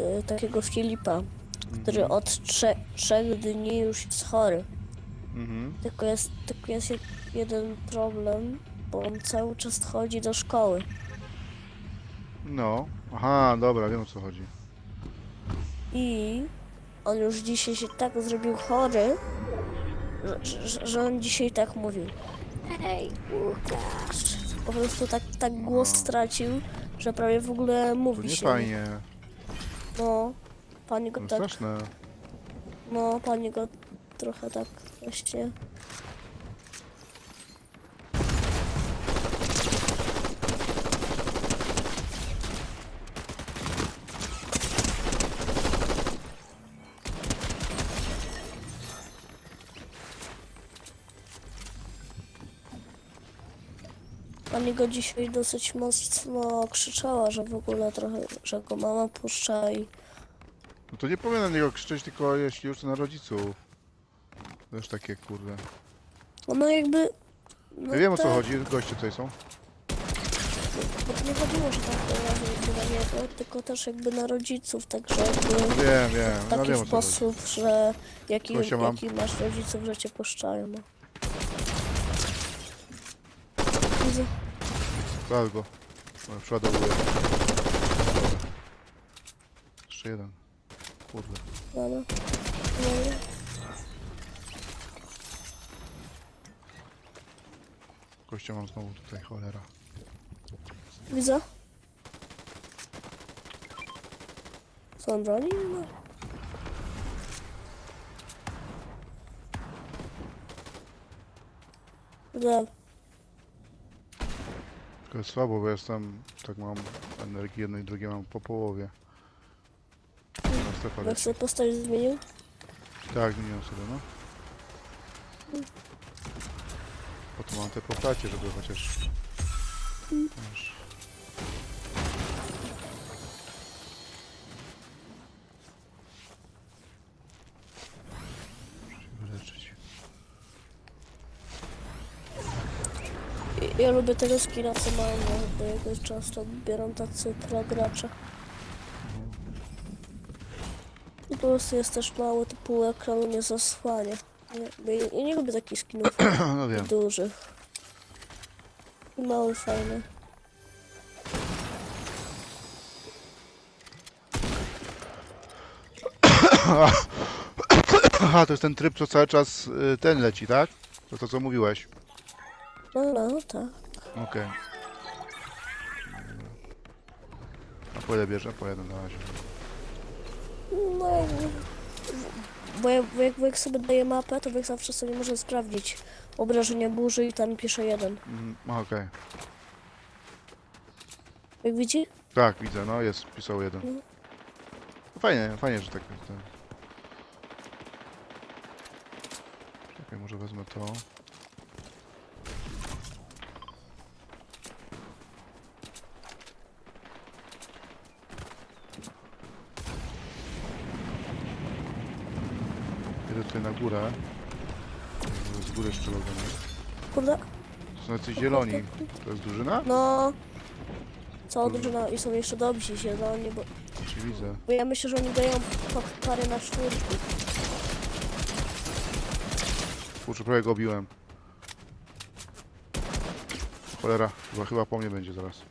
y, takiego Filipa, który Mhm. od trze trzech dni już jest chory. Mhm. Tylko jest, tylko jest jed- jeden problem, bo on cały czas chodzi do szkoły. No. Aha, dobra, wiem o co chodzi. I on już dzisiaj się tak zrobił chory, że, że, że on dzisiaj tak mówił. Hej, Łukasz. Po prostu tak, tak głos stracił, że prawie w ogóle To mówi nie się. fajnie. No, pani go No tak, straszne. no, pani go trochę tak właśnie. Pani go dzisiaj dosyć mocno krzyczała, że w ogóle trochę, że go mama puszcza i No to nie powinien na niego krzyczeć, tylko jeśli już to na rodziców. Też takie kurde. no jakby... No Ja wiem o co tak, chodzi, goście tutaj są. Bo to nie chodziło, że tak jakby na niego, tylko też jakby na rodziców, także jakby Wiem, wiem, w no taki wiem o co chodzi. sposób, że jaki, Gościa mam. jaki masz rodziców, że cię puszczają. No. Widzę. Zaraz go. No, Przeładowuję. Jeszcze jeden. Kurde. Dobra. Dobra. Gościa mam znowu tutaj, cholera. Widzę. Co on broni? No. Widzę. Tylko jest słabo, bo jestem, tak mam energii jednej i drugiej mam po połowie. Na sobie postać zmienił? Tak, zmieniłem sobie, no. Po to mam te postacie, żeby chociaż... Wiesz. Ja lubię tego skina, co mają, no, bo jakoś często biorą tacy pro gracze. I po prostu jest też mały, to pół ekranu nie zasłania. Ja, ja nie lubię takich skinów No wiem. dużych. I mały, fajny. Aha, to jest ten tryb, co cały czas y, ten leci, tak? To to, co mówiłeś. No, no, tak. Okej. A po ile bierze? Po jeden na razie. No, jakby- bo, ja, bo jak wujek sobie daje mapę, to wujek zawsze sobie może sprawdzić obrażenia burzy i tam pisze jeden. Mm, a, Okej. Jak widzi? Tak, widzę, no jest, pisał jeden. Mhm. No Fajnie, fajnie, że tak jest. ten. Czekaj, może wezmę to. Górę. Z góry jeszcze oglądam. Kurde. To są jacyś zieloni. To jest drużyna? No. Cała drużyna i są jeszcze dobrzy zieloni, bo, Czy widzę. bo ja myślę, że oni dają parę na czwórki. Kurczę, prawie go obiłem. Cholera, chyba, chyba po mnie będzie zaraz.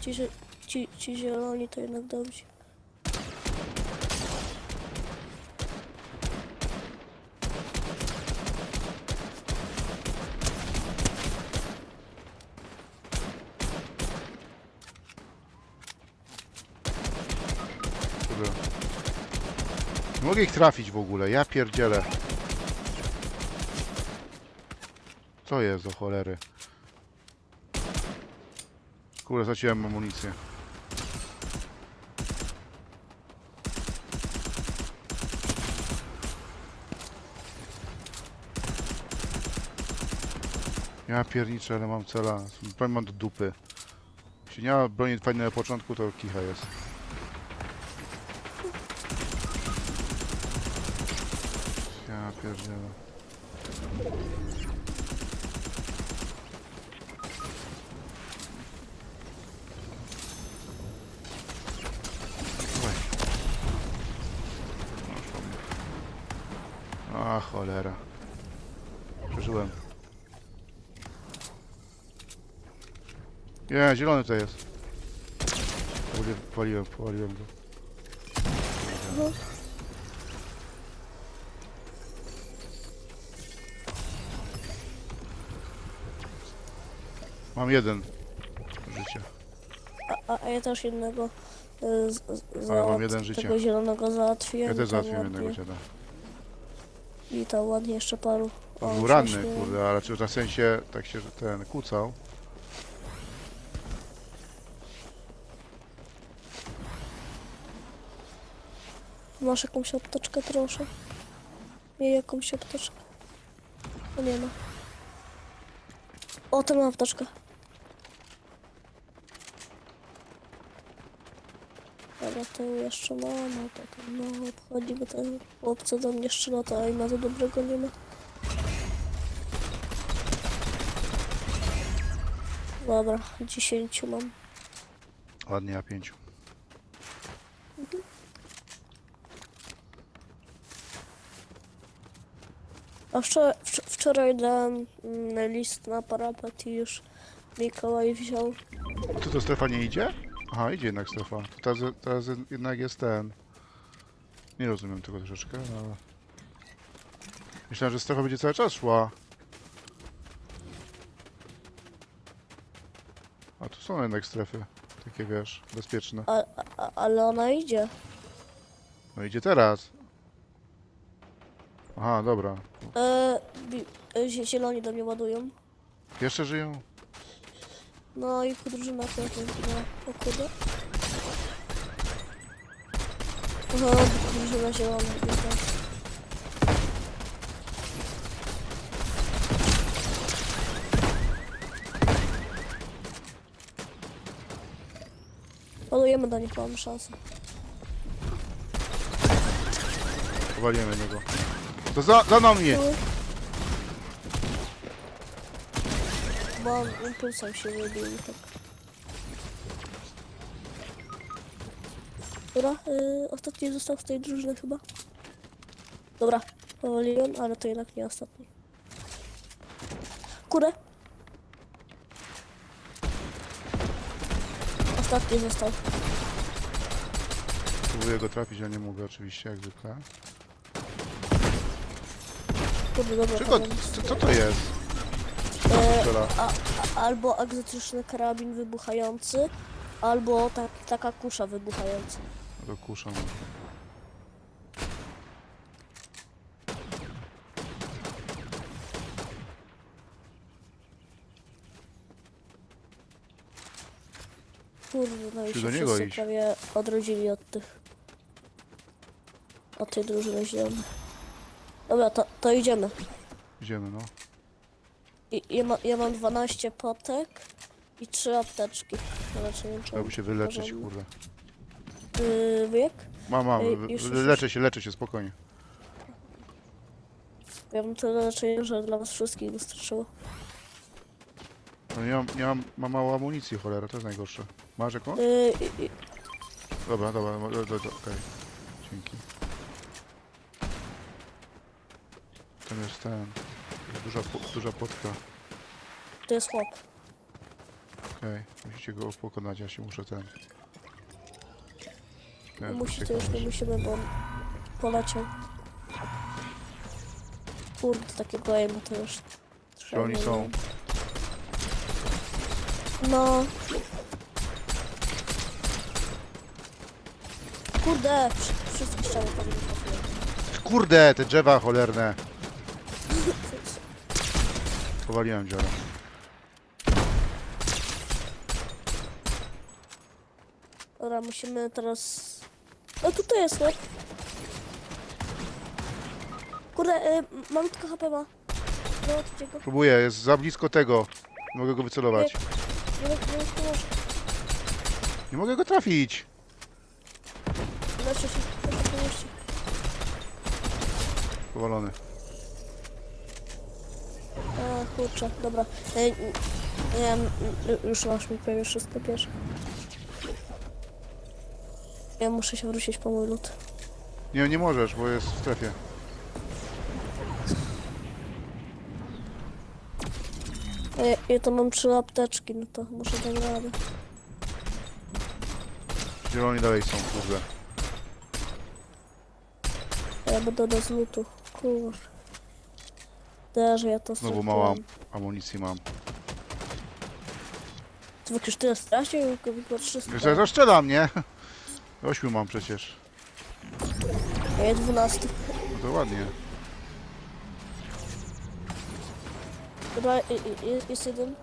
Ci, zie- ci, ci zieloni to jednak dobrzy. Kurde. Nie mogę ich trafić w ogóle, ja pierdzielę. Co jest do cholery? Kurde, zaciąłem amunicję. Ja pierniczę, ale mam cela. Broń mam do dupy. Jeśli nie ma broni fajnej na początku, to kicha jest. pierdziele. A cholera. Przeżyłem. Nie, zielony to jest. Paliłem, paliłem, go. Mam jeden. Życie. A, a ja też jednego y, z, z, A ja mam jeden życie. tego zielonego załatwiłem. Ja i też tam załatwiłem ładnie- jednego dziada. I tam ładnie jeszcze paru. To o, był ranny, prześmiałem. kurde, ale czy na sensie tak się że ten kłócał. Masz jakąś apteczkę, proszę? Nie, jakąś apteczkę. O, nie ma. O, to mam apteczkę. Dobra, to jeszcze ma, no to tam, no, obchodzimy ten chłopca do mnie strzela, to i na to dobrego nie ma. Dobra, 10 mam. Ładnie, a pięciu. A wczoraj, wcz- wczoraj dałem mm, list na parapet i już Mikołaj wziął. Czy to strefa nie idzie? Aha, idzie jednak strefa. To teraz, teraz jednak jest ten. Nie rozumiem tego troszeczkę, no ale... Myślałem, że strefa będzie cały czas szła. A tu są jednak strefy. Takie wiesz, bezpieczne. A, a, ale ona idzie. No idzie teraz. Aha, dobra. E, e, zie- zieloni do mnie ładują. Jeszcze żyją? No i podróżyna też no, o kurde. Aha, podróżyna zielona. Ładujemy do nich, mamy szansę. Powaliłem jednego. To za, za na mnie! Bo on impulsem się wybił i tak. Dobra, yy, ostatni został z tej drużyny chyba. Dobra, powoliłem, ale to jednak nie ostatni. Kurde! Ostatni został. Próbuję go trafić, ale nie mogę oczywiście, jak zwykle. Kurde, dobra. Czego, co, co to jest? E, a, a, albo egzotyczny karabin wybuchający, albo tak, taka kusza wybuchająca. No to kuszam. Kurde, no i Czy się do niego wszyscy iść? prawie odrodzili od tych... Od tej drużyny zielonej. Dobra, to, to idziemy. Idziemy, no. I, ja, ma, ja mam 12 potek i 3 apteczki. No, raczej nie wiem, czy Trzeba by się wyleczyć, kurde. Yy, wyjek? Mam, mam, Ej, już, już, leczę się, leczę się, spokojnie. Ja mam tyle leczenia, że dla was wszystkich wystarczyło. No nie mam, nie mam, mam mało amunicji, cholera, to jest najgorsze. Masz jakąś? Yy, i, i, Dobra, dobra, do, do, do, okej. Dzięki. Tam jest ten... Duża, po- duża potka. to jest chłop. Okej, musicie go pokonać, ja się muszę ten... Ten, Musicie już nie musimy, bo on poleciał. Kurde, takie goje, bo to już... Gdzie oni są? No. Kurde, wszy- wszystkie ściany tam nie. Kurde, te drzewa cholerne! Powaliłem dziara. Dobra, musimy teraz... No tutaj jest chłop. Kurde, y, m- malutko HP ma. No, gdzie go? Próbuję, jest za blisko tego. Nie mogę go wycelować. Nie nie wiem, nie może. Nie mogę go trafić! Leczę się, leczę się. Powalony. A, kurczę, dobra. Nie, nie, już masz mi prawie wszystko pierwsze. Ja muszę się wrócić po mój lód. Nie, nie możesz, bo jest w strefie. Ja, ja to mam trzy apteczki, no to muszę dać radę. Zieloni dalej są, kurde. Ja będę do zlutu. Kurwa. Też ja to Znowu straciłem. mała amunicji mam. Ty już tyle stracił? Tylko 300. Jeszcze to strzelam, nie? Ośmiu mam przecież. A ja 12. No to ładnie. Dobra, i- i- i- jest jeden.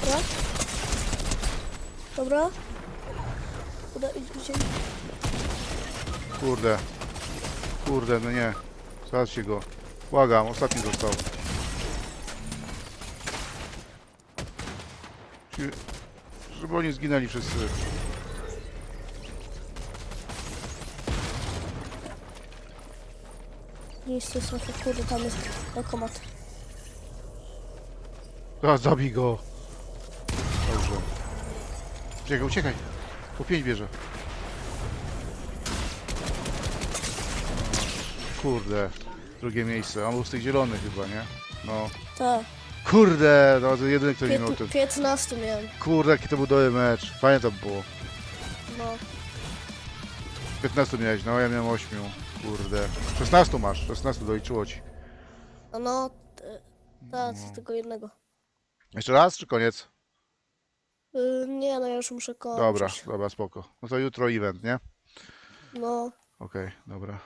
Dobra. Dobra. Uda, idź, idź. Kurde. Kurde, no nie. Zobaczcie go. Błagam, ostatni został. Żeby oni zginęli wszyscy. Nie jest to kurde, tam jest bankomat. A, zabij go. Dobrze. Uciekaj, uciekaj. Po pięć bierze. Kurde. Drugie miejsce. On był z tych zielonych chyba, nie? No. Tak, Kurde, no to jedyny, kto nie miał ten... Piętn- 15 miałem. Kurde, jaki to był dobry mecz. Fajnie to było. No, 15 miałeś, no ja miałem 8. Kurde. 16 masz, 16 doliczyło ci. a no, t- tak, No. tylko jednego. Jeszcze raz, czy koniec? Y, nie, no ja już muszę kończyć. Dobra, dobra, spoko. No to jutro event, nie? No, Okej, dobra.